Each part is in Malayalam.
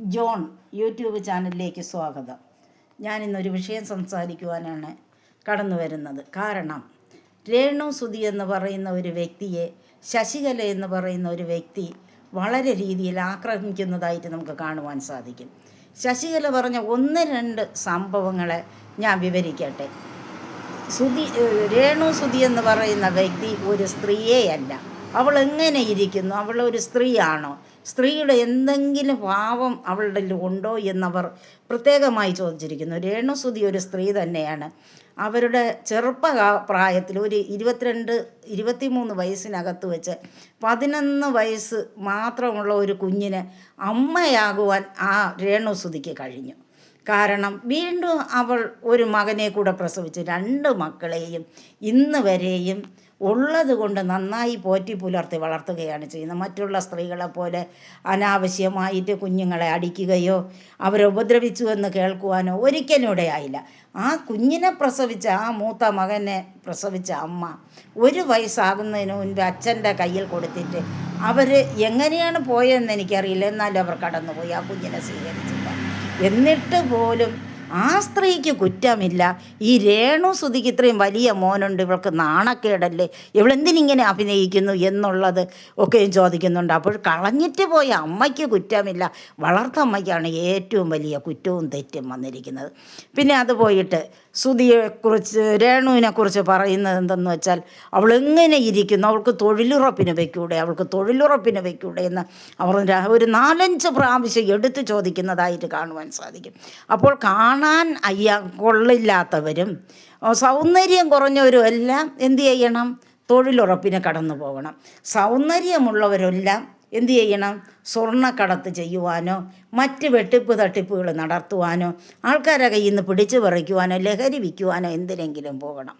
ജോൺ യൂട്യൂബ് ചാനലിലേക്ക് സ്വാഗതം. ഞാൻ ഇന്നൊരു വിഷയം സംസാരിക്കുവാനാണ് കടന്നു വരുന്നത് കാരണം രേണു സുധി എന്ന് പറയുന്ന ഒരു വ്യക്തിയെ ശശികല എന്ന് പറയുന്ന ഒരു വ്യക്തി വളരെ രീതിയിൽ ആക്രമിക്കുന്നതായിട്ട് നമുക്ക് കാണുവാൻ സാധിക്കും. ശശികല പറഞ്ഞ ഒന്ന് രണ്ട് സംഭവങ്ങളെ ഞാൻ വിവരിക്കട്ടെ. സുധി രേണു സുധി എന്ന് പറയുന്ന വ്യക്തി ഒരു സ്ത്രീയെയല്ല. അവൾ എങ്ങനെ ഇരിക്കുന്നു? അവൾ ഒരു സ്ത്രീയാണോ? സ്ത്രീയുടെ എന്തെങ്കിലും ഭാവം അവളുടെ ഉണ്ടോ എന്നവർ പ്രത്യേകമായി ചോദിച്ചിരിക്കുന്നു. രേണുസുതി ഒരു സ്ത്രീ തന്നെയാണ്. അവരുടെ ചെറുപ്പ പ്രായത്തിൽ ഒരു ഇരുപത്തിരണ്ട് ഇരുപത്തിമൂന്ന് വയസ്സിനകത്ത് വെച്ച് പതിനൊന്ന് വയസ്സ് മാത്രമുള്ള ഒരു കുഞ്ഞിന് അമ്മയാകുവാൻ ആ രേണുസുതിക്ക് കഴിഞ്ഞു. കാരണം വീണ്ടും അവൾ ഒരു മകനെ കൂടെ പ്രസവിച്ച്. രണ്ട് മക്കളെയും ഇന്ന് വരെയും ഉള്ളത് കൊണ്ട് നന്നായി പോറ്റി പുലർത്തി വളർത്തുകയാണ് ചെയ്യുന്നത്. മറ്റുള്ള സ്ത്രീകളെപ്പോലെ അനാവശ്യമായിട്ട് കുഞ്ഞുങ്ങളെ അടിക്കുകയോ അവരെ ഉപദ്രവിച്ചു എന്ന് കേൾക്കുവാനോ ഒരിക്കലും ഇടയായില്ല ആ കുഞ്ഞിനെ പ്രസവിച്ച ആ മൂത്ത മകനെ പ്രസവിച്ച അമ്മ ഒരു വയസ്സാകുന്നതിന് മുൻപ് അച്ഛന്റെ കയ്യിൽ കൊടുത്തിട്ട് അവർ എങ്ങനെയാണ് പോയതെന്ന് എനിക്കറിയില്ല. എന്നാലും അവർ കടന്നുപോയി. ആ കുഞ്ഞിനെ സ്വീകരിച്ചില്ല. എന്നിട്ട് പോലും ആ സ്ത്രീക്ക് കുറ്റമില്ല. ഈ രേണു സുതിക്ക് ഇത്രയും വലിയ മോനുണ്ട്. ഇവൾക്ക് നാണക്കേടല്ലേ? ഇവളെന്തിനിങ്ങനെ അഭിനയിക്കുന്നു എന്നുള്ളത് ഒക്കെയും ചോദിക്കുന്നുണ്ട്. അപ്പോൾ കളഞ്ഞിട്ട് പോയ അമ്മയ്ക്ക് കുറ്റമില്ല. വളർത്തമ്മയ്ക്കാണ് ഏറ്റവും വലിയ കുറ്റവും തെറ്റും വന്നിരിക്കുന്നത്. പിന്നെ അത് പോയിട്ട് സുധിയെക്കുറിച്ച് രേണുവിനെക്കുറിച്ച് പറയുന്നത് എന്തെന്ന് വെച്ചാൽ അവൾ എങ്ങനെ ഇരിക്കുന്നു? അവൾക്ക് തൊഴിലുറപ്പിന് വയ്ക്കൂടെ അവൾക്ക് തൊഴിലുറപ്പിന് വയ്ക്കൂടെ എന്ന് അവർ ഒരു നാലഞ്ച് പ്രാവശ്യം എടുത്തു ചോദിക്കുന്നതായിട്ട് കാണുവാൻ സാധിക്കും. അപ്പോൾ കാണാൻ അയ്യ കൊള്ളില്ലാത്തവരും സൗന്ദര്യം കുറഞ്ഞവരും എല്ലാം എന്ത് ചെയ്യണം? തൊഴിലുറപ്പിന് കടന്നു പോകണം സൗന്ദര്യമുള്ളവരെല്ലാം എന്ത് ചെയ്യണം? സ്വർണക്കടത്ത് ചെയ്യുവാനോ മറ്റ് വെട്ടിപ്പ് തട്ടിപ്പുകൾ നടത്തുവാനോ ആൾക്കാരെ കയ്യിൽ നിന്ന് പിടിച്ചു പറിക്കുവാനോ ലഹരി വിൽക്കുവാനോ എന്തിനെങ്കിലും പോകണം.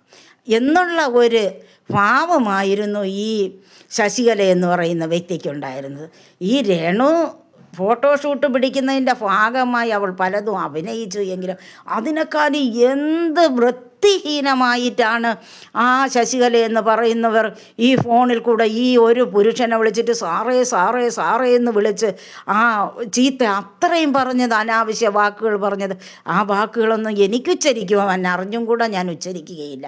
എന്നുള്ള ഒരു ഭാവമായിരുന്നു ഈ ശശികല എന്ന് പറയുന്ന വ്യക്തിക്കുണ്ടായിരുന്നത്. ഈ രേണു ഫോട്ടോഷൂട്ട് പിടിക്കുന്നതിന്റെ ഭാഗമായി അവൾ പലതും അഭിനയിച്ചു എങ്കിലും അതിനേക്കാളും എന്ത് വൃത്തിഹീനമായിട്ടാണ് ആ ശശികല എന്ന് പറയുന്നവർ ഈ ഫോണിൽ കൂടെ ഈ ഒരു പുരുഷനെ വിളിച്ചിട്ട് സാറേ സാറേ സാറേ എന്ന് വിളിച്ച് ആ ചീത്ത അത്രയും പറഞ്ഞത് അനാവശ്യ വാക്കുകൾ പറഞ്ഞത്. ആ വാക്കുകളൊന്നും എനിക്ക് ഉച്ചരിക്കുവാൻ അറിഞ്ഞും കൂടെ ഞാൻ ഉച്ചരിക്കുകയില്ല.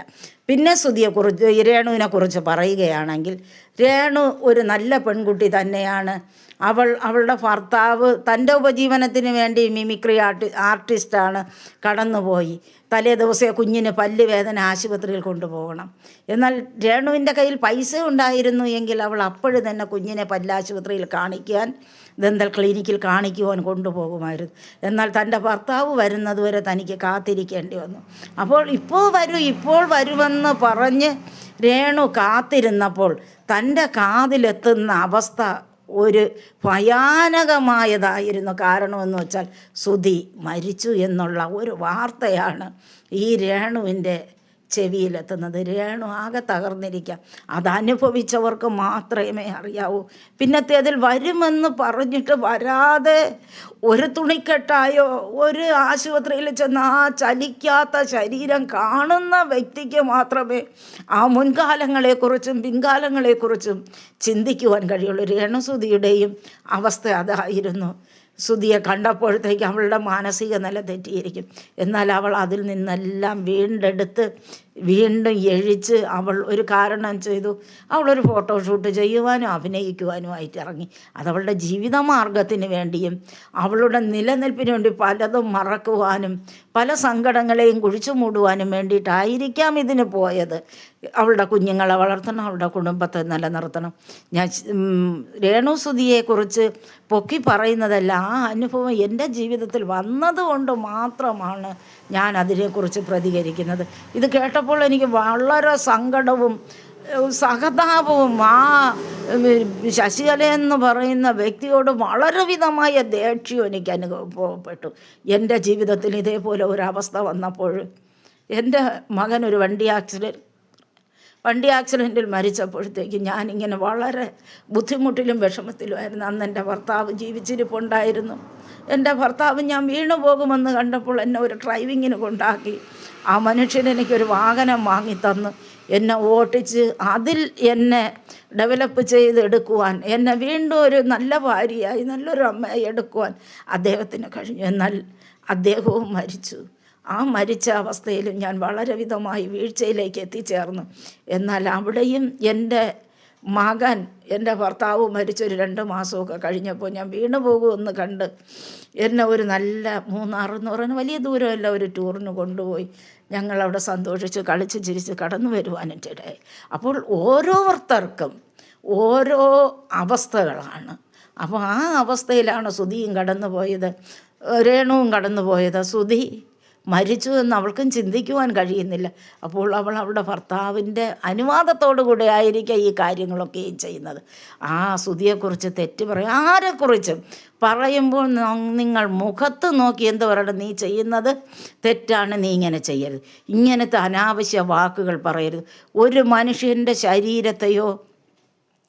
പിന്നെ സുധിയെക്കുറിച്ച് രേണുവിനെ കുറിച്ച് പറയുകയാണെങ്കിൽ രേണു ഒരു നല്ല പെൺകുട്ടി തന്നെയാണ്. അവൾ അവളുടെ ഭർത്താവ് തന്റെ ഉപജീവനത്തിന് വേണ്ടി മിമിക്രി ആർട്ടി ആർട്ടിസ്റ്റാണ്. കടന്നുപോയി. തലേ ദിവസം കുഞ്ഞിന് പല്ല് വേദന ആശുപത്രിയിൽ കൊണ്ടുപോകണം. എന്നാൽ രേണുവിന്റെ കയ്യിൽ പൈസ ഉണ്ടായിരുന്നു എങ്കിൽ അവൾ അപ്പോഴും തന്നെ കുഞ്ഞിനെ പല്ലാശുപത്രിയിൽ കാണിക്കാൻ ദന്തൽ ക്ലിനിക്കിൽ കാണിക്കുവാൻ കൊണ്ടുപോകുമായിരുന്നു. എന്നാൽ തന്റെ ഭർത്താവ് വരുന്നത് വരെ തനിക്ക് കാത്തിരിക്കേണ്ടി വന്നു. അപ്പോൾ ഇപ്പോൾ വരൂ ഇപ്പോൾ വരുമെന്ന് പറഞ്ഞ് രേണു കാത്തിരുന്നപ്പോൾ തന്റെ കാതിലെത്തുന്ന അവസ്ഥ ഒരു ഭയാനകമായതായിരുന്നു. കാരണമെന്ന് വെച്ചാൽ സുധി മരിച്ചു എന്നുള്ള ഒരു വാർത്തയാണ് ഈ രേണുവിന്റെ ചെവിയിലെത്തുന്നത്. രേണു ആകെ തകർന്നിരിക്കുക അതനുഭവിച്ചവർക്ക് മാത്രമേ അറിയാവൂ. പിന്നത്തേതിൽ വരുമെന്ന് പറഞ്ഞിട്ട് വരാതെ ഒരു തുണിക്കെട്ടായോ ഒരു ആശുപത്രിയിൽ ചെന്ന് ആ ചലിക്കാത്ത ശരീരം കാണുന്ന വ്യക്തിക്ക് മാത്രമേ ആ മുൻകാലങ്ങളെക്കുറിച്ചും പിൻകാലങ്ങളെക്കുറിച്ചും ചിന്തിക്കുവാൻ കഴിയുള്ളൂ. രേണുസുതിയുടെയും അവസ്ഥ അതായിരുന്നു. സുധിയെ കണ്ടപ്പോഴത്തേക്ക് അവളുടെ മാനസിക നില തെറ്റിയിരിക്കും. എന്നാൽ അവൾ അതിൽ നിന്നെല്ലാം വീണ്ടെടുത്ത് വീണ്ടും എഴിച്ച് അവൾ ഒരു കാരണം ചെയ്തു. അവളൊരു ഫോട്ടോഷൂട്ട് ചെയ്യുവാനും അഭിനയിക്കുവാനും ആയിട്ട് ഇറങ്ങി. അതവളുടെ ജീവിതമാർഗത്തിന് വേണ്ടിയും അവളുടെ നിലനിൽപ്പിന് വേണ്ടി പലതും മറക്കുവാനും പല സങ്കടങ്ങളെയും കുഴിച്ചു മൂടുവാനും വേണ്ടിയിട്ടായിരിക്കാം ഇതിന് പോയത്. അവളുടെ കുഞ്ഞുങ്ങളെ വളർത്തണം അവളുടെ കുടുംബത്തെ നിലനിർത്തണം. ഞാൻ രേണു സുധിയെക്കുറിച്ച് പൊക്കി പറയുന്നതല്ല ആ അനുഭവം എന്റെ ജീവിതത്തിൽ വന്നതുകൊണ്ട് മാത്രമാണ് ഞാൻ അതിനെക്കുറിച്ച് പ്രതികരിക്കുന്നത്. ഇത് കേട്ടപ്പോൾ എനിക്ക് വളരെ സങ്കടവും സഹതാപവും ആ ശശികല എന്ന് പറയുന്ന വ്യക്തിയോട് വളരെ വിധമായ ദേഷ്യവും എനിക്ക് അനുഭവപ്പെട്ടു. എന്റെ ജീവിതത്തിൽ ഇതേപോലെ ഒരവസ്ഥ വന്നപ്പോൾ എന്റെ മകൻ ഒരു വണ്ടി ആക്സിഡന്റ് വണ്ടി ആക്സിഡന്റിൽ മരിച്ചപ്പോഴത്തേക്ക് ഞാനിങ്ങനെ വളരെ ബുദ്ധിമുട്ടിലും വിഷമത്തിലുമായിരുന്നു അന്ന് എന്റെ ഭർത്താവ് ജീവിച്ചിരിപ്പുണ്ടായിരുന്നു. എന്റെ ഭർത്താവ് ഞാൻ വീണു പോകുമെന്ന് കണ്ടപ്പോൾ എന്നെ ഒരു ഡ്രൈവിങ്ങിന് കൊണ്ടാക്കി. ആ മനുഷ്യൻ എനിക്കൊരു വാഹനം വാങ്ങി തന്നു. എന്നെ ഓട്ടിച്ച് അതിൽ എന്നെ ഡെവലപ്പ് ചെയ്തെടുക്കുവാൻ എന്നെ വീണ്ടും ഒരു നല്ല ഭാര്യയായി നല്ലൊരു അമ്മയായി എടുക്കുവാൻ അദ്ദേഹത്തിന് കഴിഞ്ഞു. എന്നാൽ അദ്ദേഹവും മരിച്ചു. ആ മരിച്ച അവസ്ഥയിലും ഞാൻ വളരെ വിധമായി വീഴ്ചയിലേക്ക് എത്തിച്ചേർന്നു. എന്നാൽ അവിടെയും എന്റെ മകൻ എന്റെ ഭർത്താവ് മരിച്ചൊരു രണ്ട് മാസമൊക്കെ കഴിഞ്ഞപ്പോൾ ഞാൻ വീണ് പോകുമെന്ന് കണ്ട് എന്നെ ഒരു നല്ല മൂന്നാറെന്ന് പറയുന്ന വലിയ ദൂരമല്ല ഒരു ടൂറിന് കൊണ്ടുപോയി. ഞങ്ങളവിടെ സന്തോഷിച്ച് കളിച്ച് ചിരിച്ച് കടന്നു വരുവാനിട്ടിടയായി അപ്പോൾ ഓരോരുത്തർക്കും ഓരോ അവസ്ഥകളാണ്. അപ്പോൾ ആ അവസ്ഥയിലാണ് സുധിയും കടന്നു പോയത് രേണുവും കടന്നു പോയത് സുധി മരിച്ചു എന്ന് അവൾക്കും ചിന്തിക്കുവാൻ കഴിയുന്നില്ല. അപ്പോൾ അവൾ അവളുടെ ഭർത്താവിന്റെ അനുവാദത്തോടു കൂടെ ആയിരിക്കും ഈ കാര്യങ്ങളൊക്കെയും ചെയ്യുന്നത്. ആ സ്തുതിയെക്കുറിച്ച് തെറ്റ് പറയും. ആരെക്കുറിച്ചും? പറയുമ്പോൾ നിങ്ങൾ മുഖത്ത് നോക്കി എന്ത് പറയണം? നീ ചെയ്യുന്നത് തെറ്റാണ് നീ ഇങ്ങനെ ചെയ്യരുത്. ഇങ്ങനത്തെ അനാവശ്യ വാക്കുകൾ പറയരുത്. ഒരു മനുഷ്യന്റെ ശരീരത്തെയോ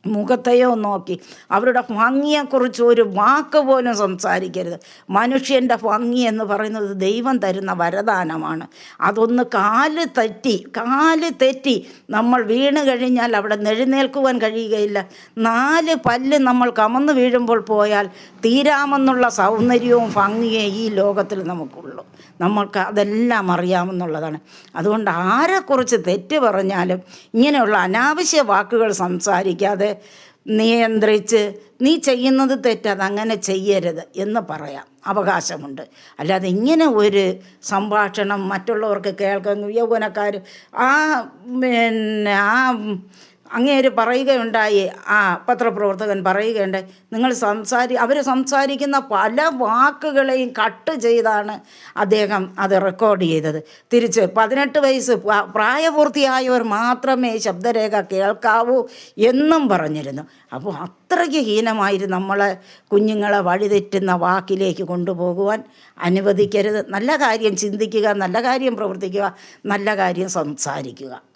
മുഖത്തെയോ നോക്കി. അവരുടെ ഭംഗിയെക്കുറിച്ച് ഒരു വാക്ക് പോലും സംസാരിക്കരുത്. മനുഷ്യന്റെ ഭംഗി എന്ന് പറയുന്നത് ദൈവം തരുന്ന വരദാനമാണ്. അതൊന്ന് കാൽ തെറ്റി കാൽ തെറ്റി നമ്മൾ വീണ് കഴിഞ്ഞാൽ അവിടെ നെഴുന്നേൽക്കുവാൻ കഴിയുകയില്ല. നാല് പല്ല് നമ്മൾ കമന്ന് വീഴുമ്പോൾ പോയാൽ തീരാമെന്നുള്ള സൗന്ദര്യവും ഭംഗിയും ഈ ലോകത്തിൽ നമുക്കുള്ളൂ നമ്മൾക്ക് അതെല്ലാം അറിയാമെന്നുള്ളതാണ്. അതുകൊണ്ട് ആരെക്കുറിച്ച് തെറ്റ് പറഞ്ഞാലും ഇങ്ങനെയുള്ള അനാവശ്യ വാക്കുകൾ സംസാരിക്കാതെ നിയന്ത്രിച്ച് നീ ചെയ്യുന്നത് തെറ്റത് അങ്ങനെ ചെയ്യരുത് എന്ന് പറയാം. അവകാശമുണ്ട്. അല്ലാതെ ഇങ്ങനെ ഒരു സംഭാഷണം മറ്റുള്ളവർക്ക് കേൾക്കാൻ യൗവനക്കാർ ആ പിന്നെ ആ അങ്ങേര് പറയുകയുണ്ടായി. ആ പത്രപ്രവർത്തകൻ പറയുകയുണ്ടായി. നിങ്ങൾ സംസാരി അവർ സംസാരിക്കുന്ന പല വാക്കുകളെയും കട്ട് ചെയ്താണ് അദ്ദേഹം അത് റെക്കോർഡ് ചെയ്തത്. തിരിച്ച് പതിനെട്ട് വയസ്സ് പ്രാ- പ്രായപൂർത്തിയായവർ മാത്രമേ ശബ്ദരേഖ കേൾക്കാവൂ എന്നും പറഞ്ഞിരുന്നു. അപ്പോൾ അത്രയ്ക്ക് ഹീനമായിരുന്നു നമ്മളെ കുഞ്ഞുങ്ങളെ വഴിതെറ്റുന്ന വാക്കിലേക്ക് കൊണ്ടുപോകുവാൻ അനുവദിക്കരുത്. നല്ല കാര്യം ചിന്തിക്കുക നല്ല കാര്യം പ്രവർത്തിക്കുക നല്ല കാര്യം സംസാരിക്കുക.